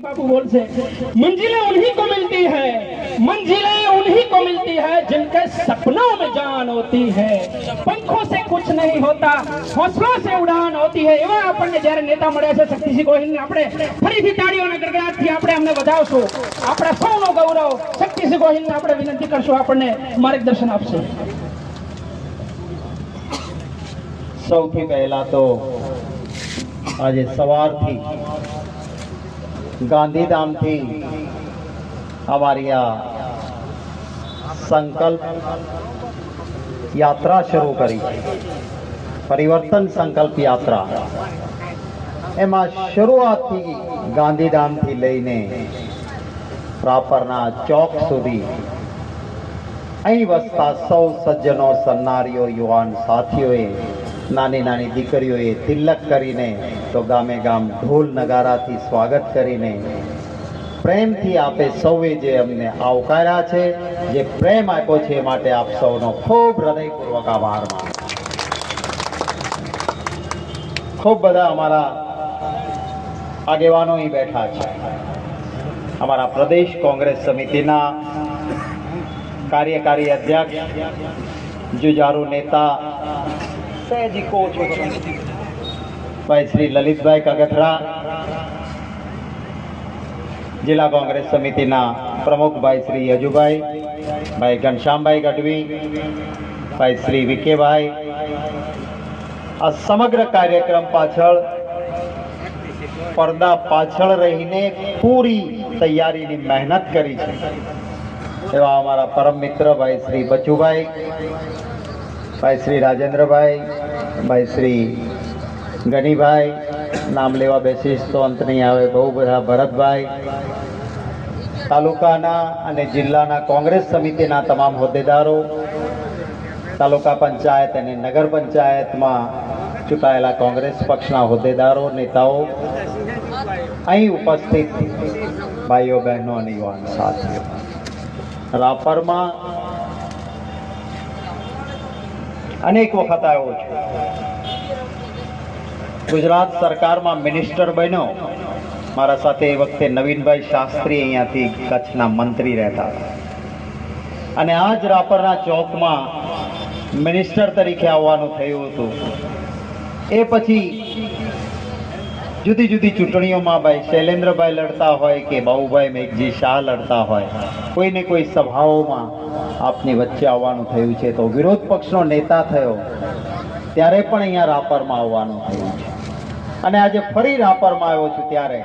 बाबू बोल से मंजिलें उन्हीं को मिलती है मंजिलें उन्हीं को मिलती है जिनके सपनों में जान होती है पंखों से कुछ नहीं होता हौसलों से उड़ान होती है એવા આપણને જ્યારે નેતા મળ્યા છે શક્તિસિંહ ગોહિલને આપણે ફરીથી તાળીઓના ગડગડાટથી આપણે અમને વધાવશું આપણા સૌનો ગૌરવ શક્તિસિંહ ગોહિલને આપણે વિનંતી કરશું આપણને માર્ગદર્શન આપશે સૌથી પહેલા તો આજે સવારથી ગાંધીધામથી અમારી આ સંકલ્પ યાત્રા શરૂ કરી. પરિવર્તન સંકલ્પ યાત્રા. એમાં શરૂઆતથી ગાંધીધામથી લઈને રાપરના ચોક સુધી અહીં વસતા સૌ સજ્જનો, સન્નારીઓ, યુવાન સાથીઓએ નાની નાની દીકરીઓએ તિલક કરીને તો ગામે ગામ ઢોલ નગારાથી સ્વાગત કરીને પ્રેમથી આપે સૌએ જે અમને આવકાર્યા છે, જે પ્રેમ આપ્યો છે માટે આપ સૌનો ખૂબ હૃદયપૂર્વક આભાર માનું ખૂબ બધા અમારા આગેવાનો બેઠા છે. અમારા પ્રદેશ કોંગ્રેસ સમિતિના કાર્યકારી અધ્યક્ષ, જુજારુ નેતા સહેજી કોચ ભાઈ શ્રી લલિતભાઈ કગથરા જિલ્લા કોંગ્રેસ સમિતિના પ્રમુખ ભાઈ શ્રી યજુભાઈ ભાઈ ઘનશ્યામભાઈ ગઢવી ભાઈ શ્રી વિકેભાઈ આ સમગ્ર કાર્યક્રમ પાછળ પડદા પાછળ રહીને પૂરી તૈયારીની મહેનત કરી છે. એવા અમારા પરમ મિત્ર ભાઈ શ્રી બચુભાઈ, ભાઈ શ્રી રાજેન્દ્રભાઈ ભાઈ શ્રી ગનીભાઈ, નામ લેવા બેસીશ તો અંત નહીં આવે. બહુ બધા ભરતભાઈ, તાલુકાના અને જિલ્લાના કોંગ્રેસ સમિતિના તમામ હોદ્દેદારો, તાલુકા પંચાયત અને નગર પંચાયતમાં ચૂંટાયેલા કોંગ્રેસ પક્ષના હોદ્દેદારો, નેતાઓ, અહીં ઉપસ્થિત ભાઈઓ, બહેનો અને યુવાન સાથીઓ. રાપરમાં અનેક વખત આવ્યો છું. ગુજરાત સરકારમાં મિનિસ્ટર બન્યો. મારા સાથે એ વખતે નવીનભાઈ શાસ્ત્રી અહીંયાથી કચ્છના મંત્રી રહેતા હતા. અને આ જ રાપરના ચોકમાં મિનિસ્ટર તરીકે આવવાનું થયું હતું. એ પછી જુદી જુદી ચૂંટણીઓમાં ભાઈ શૈલેન્દ્રભાઈ લડતા હોય કે બાહુભાઈ મેઘજી શાહ લડતા હોય, કોઈને કોઈ સભાઓમાં આપની વચ્ચે આવવાનું થયું છે તો વિરોધ પક્ષનો નેતા થયો, ત્યારે પણ અહીંયા રાપરમાં આવવાનું થયું છે. અને આજે ફરી રાપરમાં આવ્યો છું ત્યારે.